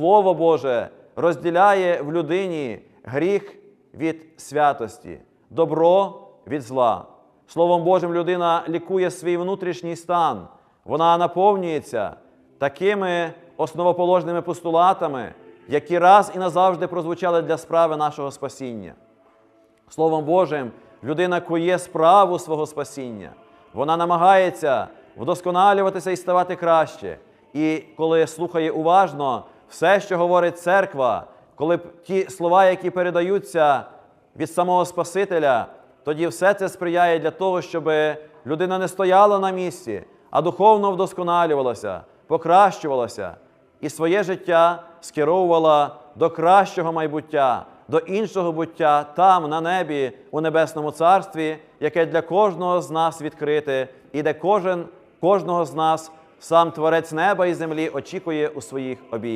Слово Боже розділяє в людині гріх від святості, добро від зла. Словом Божим людина лікує свій внутрішній стан, вона наповнюється такими основоположними постулатами, які раз і назавжди прозвучали для справи нашого спасіння. Словом Божим, людина кує справу свого спасіння. Вона намагається вдосконалюватися і ставати краще. І коли слухає уважно все, що говорить церква, коли б ті слова, які передаються від самого Спасителя, тоді все це сприяє для того, щоб людина не стояла на місці, а духовно вдосконалювалася, покращувалася і своє життя скеровувала до кращого майбуття, до іншого буття там, на небі, у небесному царстві, яке для кожного з нас відкрите, і де кожен, кожного з нас сам Творець неба і землі очікує у своїх обіймах.